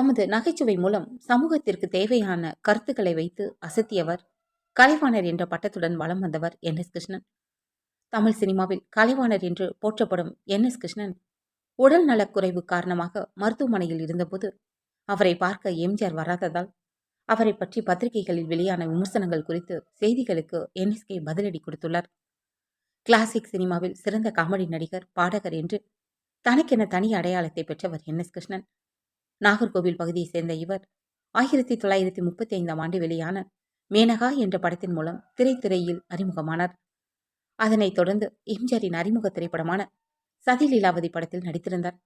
தமது நகைச்சுவை மூலம் சமூகத்திற்கு தேவையான கருத்துக்களை வைத்து அசத்தியவர் கலைவாணர் என்ற பட்டத்துடன் வலம் வந்தவர் என். எஸ். கிருஷ்ணன். தமிழ் சினிமாவில் கலைவாணர் என்று போற்றப்படும் என். எஸ். கிருஷ்ணன் உடல் நலக்குறைவு காரணமாக மருத்துவமனையில் இருந்தபோது அவரை பார்க்க எம்ஜிஆர் வராததால் அவரை பற்றி பத்திரிகைகளில் வெளியான விமர்சனங்கள் குறித்து செய்திகளுக்கு என்எஸ்கே பதிலடி கொடுத்துள்ளார். கிளாசிக் சினிமாவில் சிறந்த காமெடி நடிகர் பாடகர் என்று தனக்கென தனி அடையாளத்தை பெற்றவர் என். எஸ். கிருஷ்ணன். நாகர்கோவில் பகுதியைச் சேர்ந்த இவர் ஆயிரத்தி தொள்ளாயிரத்தி முப்பத்தி ஐந்தாம் ஆண்டு வெளியான மேனகா என்ற படத்தின் மூலம் திரைத்துறையில் அறிமுகமானார். அதனைத் தொடர்ந்து எம்ஜிஆரின் அறிமுக திரைப்படமான சதிலீலாவதி படத்தில் நடித்திருந்தார்.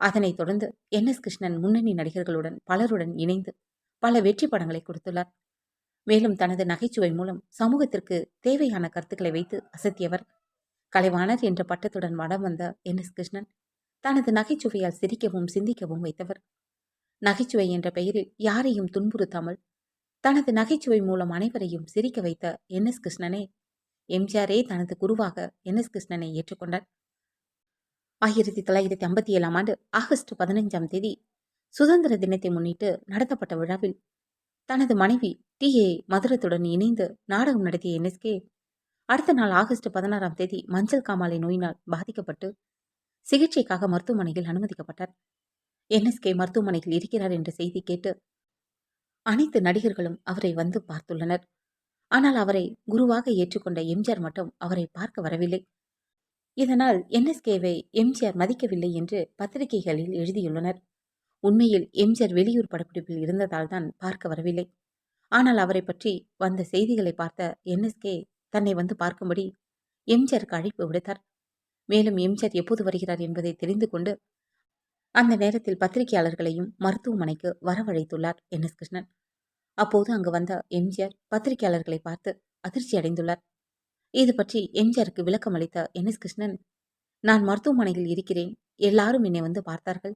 அதனைத் தொடர்ந்து என் எஸ் கிருஷ்ணன் முன்னணி நடிகர்களுடன் பலருடன் இணைந்து பல வெற்றி படங்களை கொடுத்துள்ளார். மேலும் தனது நகைச்சுவை மூலம் சமூகத்திற்கு தேவையான கருத்துக்களை வைத்து அசத்தியவர். கலைவாணர் என்ற பட்டத்துடன் வடம் வந்த என் எஸ் கிருஷ்ணன் தனது நகைச்சுவையால் சிரிக்கவும் சிந்திக்கவும் வைத்தவர். நகைச்சுவை என்ற பெயரில் யாரையும் துன்புறுத்தாமல் தனது நகைச்சுவை மூலம் அனைவரையும் சிரிக்க வைத்த என். எஸ். கிருஷ்ணனே எம்ஜிஆரே தனது குருவாக என். எஸ். கிருஷ்ணனை ஏற்றுக்கொண்டார். ஆயிரத்தி தொள்ளாயிரத்தி ஐம்பத்தி ஏழாம் ஆண்டு ஆகஸ்ட் பதினைஞ்சாம் தேதி சுதந்திர தினத்தை முன்னிட்டு நடத்தப்பட்ட விழாவில் தனது மனைவி டி. ஏ. மதுரத்துடன் இணைந்து நாடகம் நடத்திய என்எஸ்கே அடுத்த நாள் ஆகஸ்ட் பதினாறாம் தேதி மஞ்சள் காமாலை நோயினால் பாதிக்கப்பட்டு சிகிச்சைக்காக மருத்துவமனையில் அனுமதிக்கப்பட்டார். என்எஸ்கே மருத்துவமனையில் இருக்கிறார் என்ற செய்தி கேட்டு அனைத்து நடிகர்களும் அவரை வந்து பார்த்துள்ளனர். ஆனால் அவரை குருவாக ஏற்றுக்கொண்ட எம்ஜிஆர் மட்டும் அவரை பார்க்க வரவில்லை. இதனால் என்எஸ்கேவை எம்ஜிஆர் மதிக்கவில்லை என்று பத்திரிகைகளில் எழுதியுள்ளனர். உண்மையில் எம்ஜிஆர் வெளியூர் படப்பிடிப்பில் இருந்ததால் தான் பார்க்க வரவில்லை. ஆனால் அவரை பற்றி வந்த செய்திகளை பார்த்த என்எஸ்கே தன்னை வந்து பார்க்கும்படி எம்ஜிஆருக்கு அழைப்பு விடுத்தார். மேலும் எம்ஜிஆர் எப்போது வருகிறார் என்பதை தெரிந்து கொண்டு அந்த நேரத்தில் பத்திரிகையாளர்களையும் மருத்துவமனைக்கு வரவழைத்துள்ளார் என். எஸ். கிருஷ்ணன். அப்போது அங்கு வந்த எம்ஜிஆர் பத்திரிகையாளர்களை பார்த்து அதிர்ச்சி அடைந்துள்ளார். இது பற்றி எம்ஜிஆருக்கு விளக்கம் அளித்த என். எஸ். கிருஷ்ணன் நான் மருத்துவமனையில் இருக்கிறேன். எல்லாரும் என்னை வந்து பார்த்தார்கள்.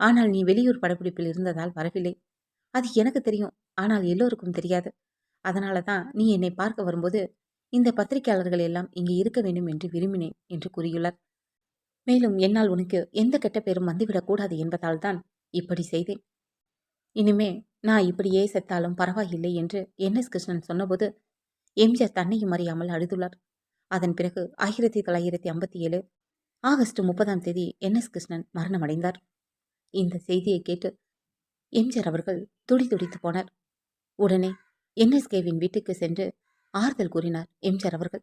ஆனால் நீ வெளியூர் படப்பிடிப்பில் இருந்ததால் வரவில்லை. அது எனக்கு தெரியும். ஆனால் எல்லோருக்கும் தெரியாது. அதனால தான் நீ என்னை பார்க்க வரும்போது இந்த பத்திரிகையாளர்கள் எல்லாம் இங்கே இருக்க வேண்டும் என்று விரும்பினேன் என்று கூறியுள்ளார். மேலும் என்னால் உனக்கு எந்த கெட்ட பேரும் வந்துவிடக்கூடாது என்பதால் தான் இப்படி செய்தேன். இனிமே நான் இப்படியே செத்தாலும் பரவாயில்லை என்று என் எஸ் கிருஷ்ணன் சொன்னபோது எம்ஜிஆர் தன்னையும் அறியாமல் அழுதுள்ளார். அதன் பிறகு ஆயிரத்தி தொள்ளாயிரத்தி ஐம்பத்தி ஏழு ஆகஸ்ட் முப்பதாம் தேதி என் எஸ் கிருஷ்ணன் மரணமடைந்தார். இந்த செய்தியை கேட்டு எம்ஜிஆர் அவர்கள் துடி துடித்து போனார். உடனே என்எஸ்கேவின் வீட்டுக்கு சென்று ஆறுதல் கூறினார் எம்ஜிஆர் அவர்கள்.